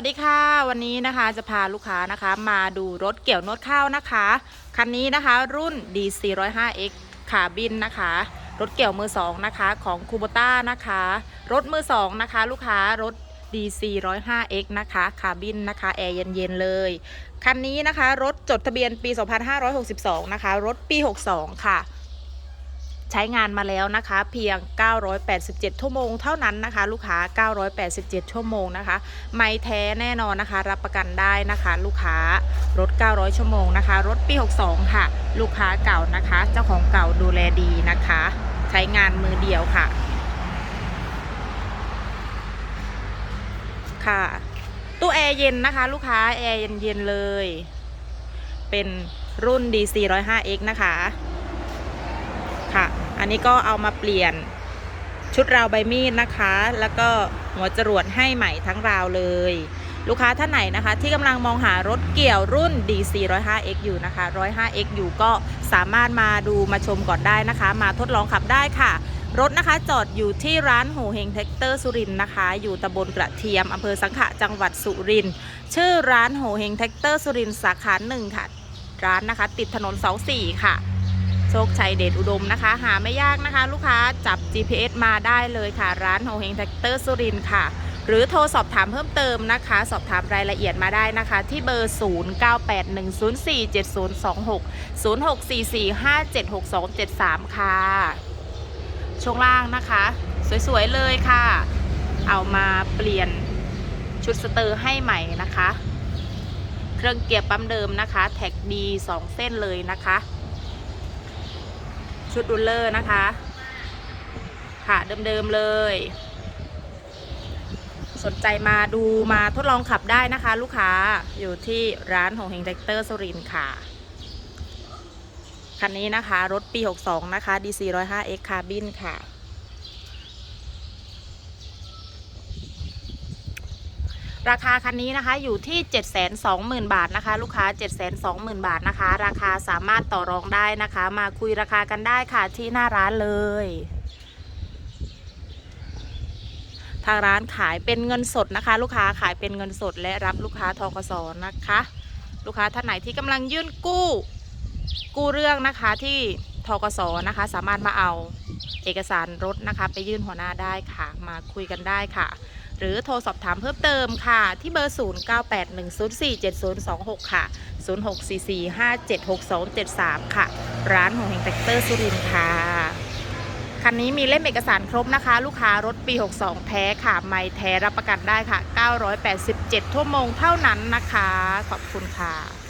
วัสดีค่ะ วันนี้นะคะจะพาลูกค้านะคะมาดูรถเกี่ยวนวดข้าวนะคะ คันนี้นะคะรุ่น D405X ขาบินนะคะ รถเกี่ยวมือสองนะคะของคูโบต้านะคะ รถมือสองนะคะลูกค้ารถ D405X นะคะขาบินนะคะแอร์เย็นๆเลย คันนี้นะคะรถจดทะเบียนปี 2562 นะคะ รถปี 62 ค่ะ ใช้งานมาแล้วนะคะ เพียง 987 ชั่วโมง เท่านั้นนะคะ ลูกค้า 987 ชั่วโมงนะคะ ไม่แท้แน่นอนนะคะ รับประกันได้นะคะ ลูกค้ารถ 900 ชั่วโมงนะคะ รถปี 62 ค่ะ ลูกค้าเก่านะคะ เจ้าของเก่าดูแลดีนะคะ ใช้งานมือเดียวค่ะ ค่ะตู้แอร์เย็นนะคะ ลูกค้าแอร์เย็นๆเลย เป็นรุ่น DC105X นะคะ ค่ะ อันนี้ก็เอามาเปลี่ยนชุดราวใบมีดนะคะ แล้วก็หัวจรวดให้ใหม่ทั้งราวเลย ลูกค้าท่านไหนนะคะ ที่กำลังมองหารถเกี่ยวรุ่น DC 105X อยู่นะคะ 105X อยู่ก็สามารถมาดูมาชมก่อนได้นะคะ มาทดลองขับได้ค่ะ รถนะคะจอดอยู่ที่ร้านหูเฮงเทคเตอร์สุรินนะคะ อยู่ตำบลกระเทียมอำเภอสังขะจังหวัดสุรินชื่อร้านหูเฮงเทคเตอร์สุรินสาขาหนึ่งค่ะ ร้านนะคะ ติดถนนเสาสี่ค่ะ โชคชัยเดชอุดมนะคะ หาไม่ยากนะคะ ลูกค้าจับ GPS มาได้เลยค่ะ ร้านโฮเฮงแท็กเตอร์สุรินค่ะ หรือโทรสอบถามเพิ่มเติมนะคะ สอบถามรายละเอียดมาได้นะคะ ที่เบอร์ 0981047026 0644576273 ค่ะ ช่วงล่างนะคะ สวยๆเลยค่ะ เอามาเปลี่ยนชุดสเตอร์ให้ใหม่นะคะ เครื่องเกียร์ปั๊มเดิมนะคะ แท็กดี 2 เส้นเลยนะคะ ชุดรูลเลอร์นะคะ ค่ะเดิมๆเลย สนใจมาดูมาทดลองขับได้นะคะ ลูกค้าอยู่ที่ร้านของเฮงแท็กเตอร์สุรินค่ะ คันนี้นะคะ รถปี 62 นะคะ DC 105X Carbon ค่ะ ราคาคันนี้นะคะอยู่ที่ 720,000 บาทนะคะ ลูกค้า 720,000 บาทนะคะ ราคาสามารถต่อรองได้นะคะ มาคุยราคากันได้ค่ะที่หน้าร้านเลย ทางร้านขายเป็นเงินสดนะคะ ลูกค้าขายเป็นเงินสดและรับลูกค้าทกสนะคะ ลูกค้าท่านไหนที่กำลังยื่นกู้ กู้เรื่องนะคะที่ทกสนะคะ สามารถมาเอาเอกสารรถนะคะ ไปยื่นหัวหน้าได้ค่ะ มาคุยกันได้ค่ะ หรือโทรสอบถามเพิ่มเติมค่ะ ที่เบอร์ 0981047026 ค่ะ 0644576273 ค่ะ ร้านของเฮงแท็กเตอร์สุรินทร์ค่ะคันนี้มีเล่มเอกสารครบนะคะ ลูกค้ารถปี 62 แท้ค่ะ ไม่แท้รับประกันได้ค่ะ 987 ชั่วโมงเท่านั้นนะคะ ขอบคุณค่ะ